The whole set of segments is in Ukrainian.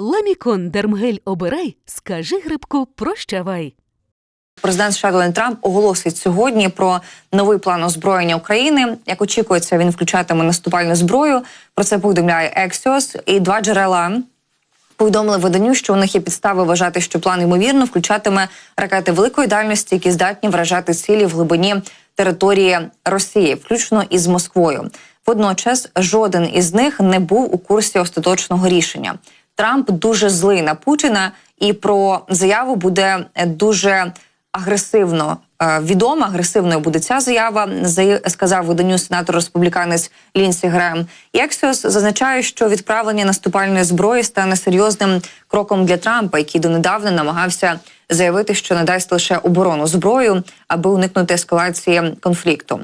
Ламікон Дермгель обирай, скажи грибку прощавай. Президент США Дональд Трамп оголосить сьогодні про новий план озброєння України. Як очікується, він включатиме наступальну зброю. Про це повідомляє Axios. І два джерела повідомили виданню, що у них є підстави вважати, що план ймовірно включатиме ракети великої дальності, які здатні вражати цілі в глибині території Росії, включно із Москвою. Водночас жоден із них не був у курсі остаточного рішення. Трамп дуже злий на Путіна, і про заяву буде е, дуже агресивно е, відома. Агресивною буде ця заява. зая- сказав виданню сенатор республіканець Лінсі Грем. Ексіос зазначає, що відправлення наступальної зброї стане серйозним кроком для Трампа, який донедавна намагався заявити, що надасть лише оборону зброю, аби уникнути ескалації конфлікту.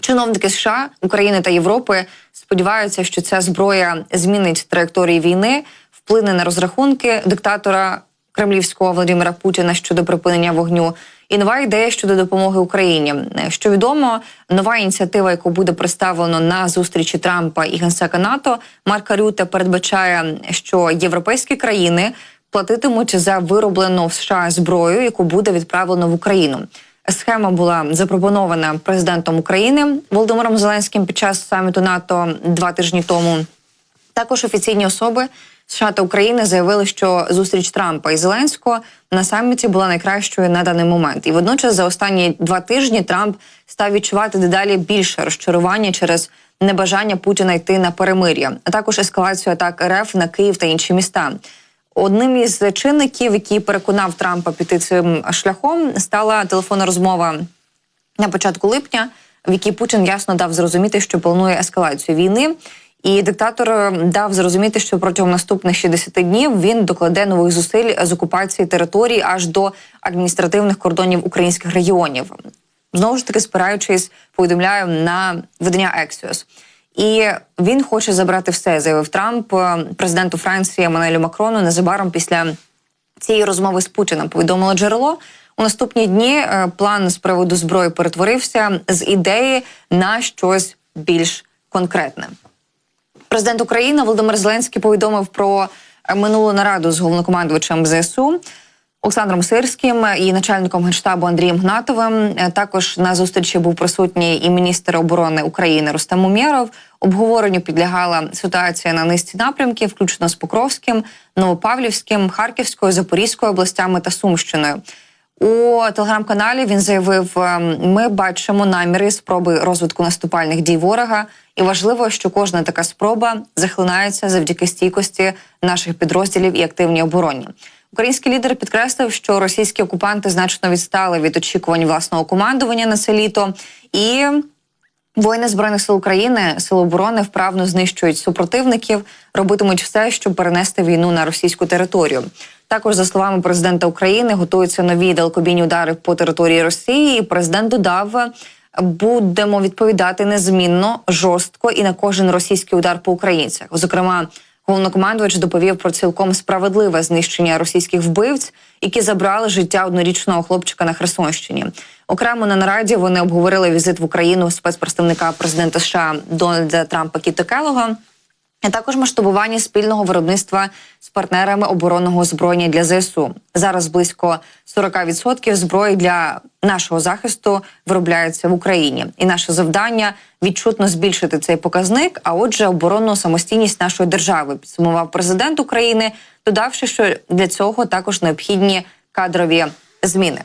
Чиновники США, України та Європи сподіваються, що ця зброя змінить траєкторії війни, вплине на розрахунки диктатора кремлівського Володимира Путіна щодо припинення вогню. І нова ідея щодо допомоги Україні. Що відомо, нова ініціатива, яку буде представлено на зустрічі Трампа і генсека НАТО Марка Рюте, передбачає, що європейські країни платитимуть за вироблену в США зброю, яку буде відправлено в Україну. Схема була запропонована президентом України Володимиром Зеленським під час саміту НАТО два тижні тому. Також офіційні особи США та України заявили, що зустріч Трампа і Зеленського на саміті була найкращою на даний момент. І водночас за останні два тижні Трамп став відчувати дедалі більше розчарування через небажання Путіна йти на перемир'я, а також ескалацію атак РФ на Київ та інші міста. Одним із чинників, який переконав Трампа піти цим шляхом, стала телефонна розмова на початку липня, в якій Путін ясно дав зрозуміти, що планує ескалацію війни. І диктатор е, дав зрозуміти, що протягом наступних 60 днів він докладе нових зусиль з окупації територій аж до адміністративних кордонів українських регіонів. Знову ж таки, спираючись, повідомляю на видання Ексіос. І він хоче забрати все, заявив Трамп е, президенту Франції Еммануелю Макрону незабаром після цієї розмови з Путіним. Повідомило джерело. У наступні дні е, план з приводу зброї перетворився з ідеї на щось більш конкретне. Президент України Володимир Зеленський повідомив про е, минулу нараду з головнокомандувачем ЗСУ Олександром Сирським і начальником генштабу Андрієм Гнатовим. Е, Також на зустрічі був присутній і міністр оборони України Рустем Умєров. Обговоренню підлягала ситуація на низці напрямків, включно з Покровським, Новопавлівським, Харківською, Запорізькою областями та Сумщиною. У телеграм-каналі він заявив: ем, ми бачимо наміри спроби розвитку наступальних дій ворога, і важливо, що кожна така спроба захлинається завдяки стійкості наших підрозділів і активній обороні. Український лідер підкреслив, що російські окупанти значно відстали від очікувань власного командування на це літо і. Воїни збройних сил України, сили оборони вправно знищують супротивників, робитимуть все, щоб перенести війну на російську територію. Також, за словами президента України, готуються нові далекобійні удари по території Росії. І президент додав, будемо відповідати незмінно, жорстко і на кожен російський удар по українцях. Зокрема, головнокомандувач доповів про цілком справедливе знищення російських вбивць, які забрали життя однорічного хлопчика на Херсонщині. Окремо на нараді вони обговорили візит в Україну спецпредставника президента США Дональда Трампа Кіта Келога, а також масштабування спільного виробництва з партнерами оборонного озброєння для ЗСУ. Зараз близько 40% зброї для нашого захисту виробляється в Україні, і наше завдання відчутно збільшити цей показник. А отже, оборонну самостійність нашої держави підсумував президент України, додавши, що для цього також необхідні кадрові зміни.